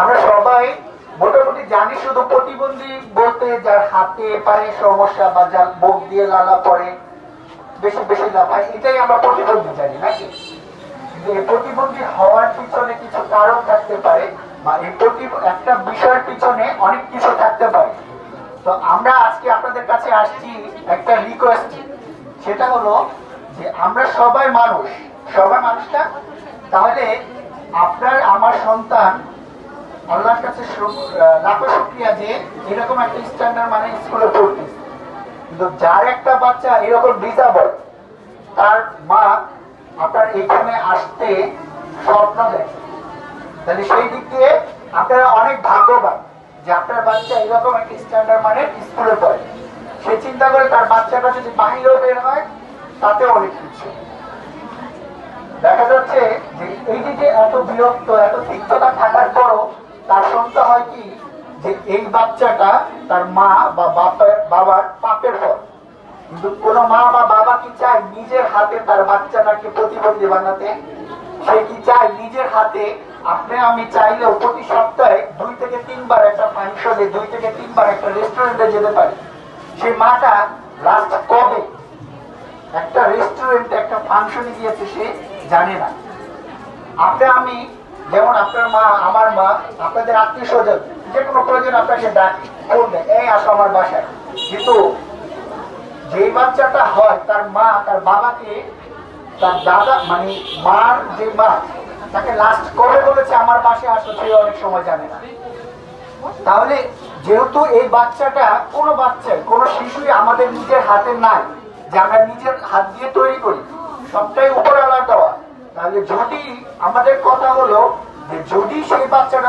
আমরা সবাই মোটামুটি জানি শুধু প্রতিবন্ধী বলতে যার হাতে পায়ে সমস্যা বা যার মুখ দিয়ে লালা পড়ে, বেশি বেশি লাফায় এটাই আমরা প্রতিবন্ধী জানি, নাকি? প্রতিবন্ধী হওয়ার পিছনে কিছু কারণ থাকতে পারে বা এই প্রতি একটা বিষয়ের পিছনে অনেক কিছু থাকতে পারে। তো আমরা আজকে আপনাদের কাছে আসছি একটা রিকোয়েস্ট সেটা হলো যে আমরা সবাই মানুষ, সবাই মানুষটা তাহলে আপনার, আমার সন্তান আল্লাহর কাছে লাখো শুক্রিয়া যে এরকম একটা স্ট্যান্ডার্ড মানে স্কুলে পড়তেছে কিন্তু যার একটা বাচ্চা এরকম ডিসাবল তার মা আপনার এখানে আসতে স্বপ্ন দেখে। তাহলে সেই দিক দিয়ে আপনারা অনেক ভাগ্যবান যে আপনার বাচ্চা এরকম একটা স্ট্যান্ডার্ড মানে স্কুলে পড়ে। সে চিন্তা করে তার বাচ্চাটা যদি বাহিরেও বের হয় তাতে অনেক কিছু। দেখা যাচ্ছে যে এই যে এত বিরক্ত, এত তিক্ততা থাকার পরও তার সন্তা হয় কি যে এই বাচ্চাটা তার মা বা বাপের, বাবার পাপের ফল কিন্তু কোন মা বা বাবা কি চায় নিজের হাতে তার বাচ্চাটাকে প্রতিবন্ধী বানাতে? সে কি চায় নিজের হাতে? আপনি, আমি চাইলেও প্রতি সপ্তাহে দুই থেকে তিনবার একটা ফাংশনে, দুই থেকে তিনবার একটা রেস্টুরেন্টে যেতে পারি। সেই মাটা লাস্ট কবে? একটা রেস্টুরেন্টে, একটা ফাংশনে গিয়েছে সে জানে না। আপনি, আমি, যেমন আপনার মা, আমার মা, আপনাদের আত্মীয় স্বজন যে কোনো প্রয়োজন আপনাকে ডাকি ফোন এই, আসো আমার বাসায়। কিন্তু যেই বাচ্চাটা হয়, তার মা, তার বাবাকে, তার দাদা মানে মার যে মা, তাকে লাস্ট কবে বলেছে, আমার বাসায় আসো, সে অনেক সময় জানে না। তাহলে যেহেতু এই বাচ্চাটা কোনো বাচ্চা কোনো শিশুই আমাদের নিজের হাতে নাই, যে আমরা নিজের হাত দিয়ে তৈরি করি, সবটাই উপরওয়ালা দেওয়া তাহলে যদি আমাদের কথা হলো যে যদি সেই বাচ্চাটা